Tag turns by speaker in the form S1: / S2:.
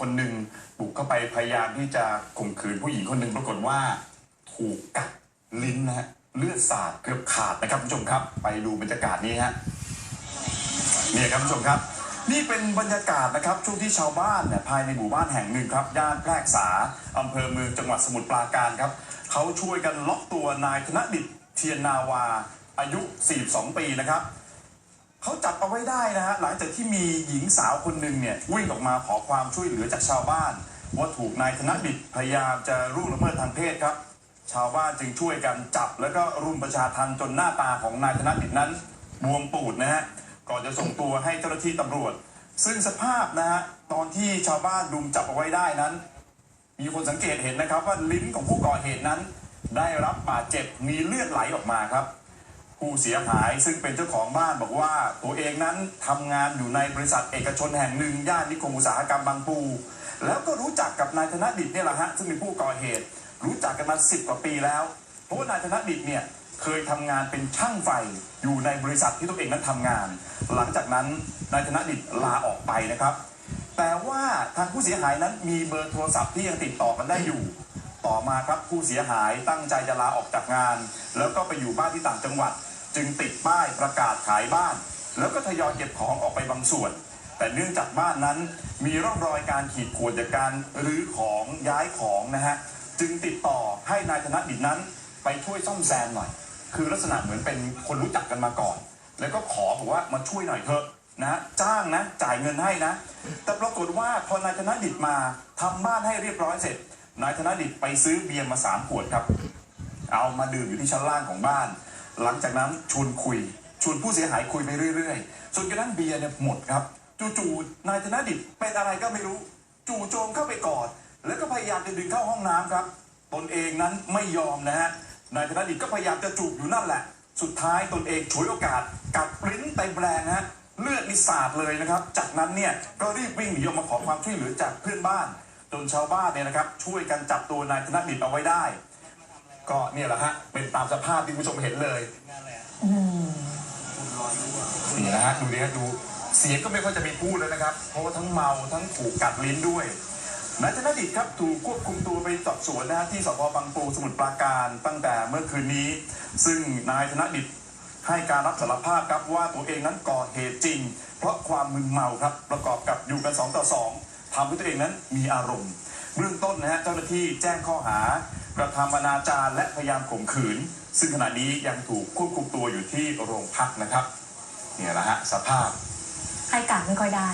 S1: คนหนึ่งบุกเข้าไปพยายามที่จะข่มขืนผู้หญิงคนหนึ่งปรากฏว่าถูกกัดลิ้นนะฮะเลือดสาดเกือบขาดนะครับผู้ชมครับ ไปดูบรรยากาศนี้ฮะนี่ครับผู้ชมครับ นี่เป็นบรรยากาศนะครับช่วงที่ชาวบ้านเนี่ยภายในหมู่บ้านแห่งหนึ่งครับย่านแพรกษาอำเภอเมืองจังหวัดสมุทรปราการครับเขาช่วยกันล็อกตัวนายธนดิตเทียนนาวาอายุ 42 ปีนะครับ เขาจับเอาไว้ได้นะฮะหลังจากที่มีหญิงสาวคนหนึ่งเนี่ยวิ่งออกมาขอความช่วยเหลือจากชาวบ้านว่าถูกนายธนดิตพยายามจะร่วงละเมิดทางเพศครับ ชาวบ้านจึงช่วยกันจับแล้วก็รุมประชาทันจนหน้าตาของนายธนดิตนั้นบวมปูดนะฮะก่อนจะส่งตัวให้เจ้าหน้าที่ตำรวจ ซึ่งสภาพนะฮะตอนที่ชาวบ้านรุมจับเอาไว้ได้นั้น มีคนสังเกตเห็นนะครับว่าลิ้นของผู้ก่อเหตุนั้น ได้รับบาดเจ็บมีเลือดไหลออกมาครับ ผู้เสียหายซึ่งเป็นเจ้าของบ้านบอกว่า ตัวเองนั้นทำงานอยู่ในบริษัทเอกชนแห่งหนึ่งย่านนิคมอุตสาหกรรมบางปู แล้วก็รู้จักกับนายธนดิตเนี่ยแหละฮะซึ่งเป็นผู้ก่อเหตุ รู้จักกันมาสิบกว่าปีแล้วเพราะว่านายธนดิตเนี่ยเคยทำงานเป็นช่างไฟอยู่ในบริษัทที่ตัวเองนั้นทำงาน หลังจากนั้นนายธนดิตลาออกไปนะครับ แต่ว่าทางผู้เสียหายนั้นมีเบอร์โทรศัพท์ที่ยังติดต่อกันได้อยู่ ต่อมาครับผู้เสียหายตั้งใจจะลาออกจากงาน แล้วก็ไปอยู่บ้านที่ต่างจังหวัด จึงติดป้ายประกาศขายบ้าน แล้วก็ทยอยเก็บของออกไปบางส่วน แต่เนื่องจากบ้านนั้นมีร่องรอยการขีดข่วนจากการรื้อของย้ายของนะฮะจึงติดต่อให้นายธนดิตนั้นไปช่วยซ่อมแซมหน่อย คือลักษณะเหมือนเป็นคนรู้จักกันมาก่อน แล้วก็ขอบอกว่ามาช่วยหน่อยเถอะนะจ้างนะจ่ายเงินให้นะ แต่ปรากฏว่าพอนายธนดิตมาทำบ้านให้เรียบร้อยเสร็จ นายธนดิตไปซื้อเบียร์มาสามขวดครับ เอามาดื่มอยู่ที่ชั้นล่างของบ้าน หลังจากนั้นชวนคุย ชวนผู้เสียหายคุยไปเรื่อยๆจนกระทั่งเบียร์เนี่ยหมดครับ จู่ๆนายธนดิตเป็นอะไรก็ไม่รู้ จู่โจมเข้าไปกอด แล้วก็พยายามจะดึงเข้าห้องน้ำครับ ตนเองนั้นไม่ยอมนะฮะนายธนดิตก็พยายามจะจูบอยู่นั่นแหละ สุดท้ายตนเองฉวยโอกาสกัดปริ้นเต็มแรงนะฮะเลือดนิสาดเลยนะครับ จากนั้นเนี่ยก็รีบวิ่งหนีออกมาขอความช่วยเหลือจากเพื่อนบ้าน จนชาวบ้านเนี่ยนะครับ ช่วยกันจับตัวนายธนดิตเอาไว้ได้ ก็เนี่ยแหละฮะเป็นตามสภาพที่คุณผู้ชมเห็นเลยนี่นะฮะดูดิฮะดูเสียงก็ไม่ค่อยจะมีพูดแล้วนะครับ เพราะว่าทั้งเมาทั้งถูกกัดลิ้นด้วยนายธนดิตครับถูกควบคุมตัวไปสอบสวนนะฮะที่สพบางปูสมุทรปราการตั้งแต่เมื่อคืนนี้ ซึ่งนายธนดิตให้การรับสารภาพครับว่าตัวเองนั้นก่อเหตุจริง เพราะความมึนเมาครับประกอบกับอยู่กัน 2 ต่อ 2 ทำให้ตัวเองนั้นมีอารมณ์ เบื้องต้นนะฮะเจ้าหน้าที่แจ้งข้อหากระทำอนาจารและพยายามข่มขืน ซึ่งขณะนี้ยังถูกควบคุมตัวอยู่ที่โรงพักนะครับเนี่ยแหละฮะสภาพ
S2: ให้การไม่ค่อยได้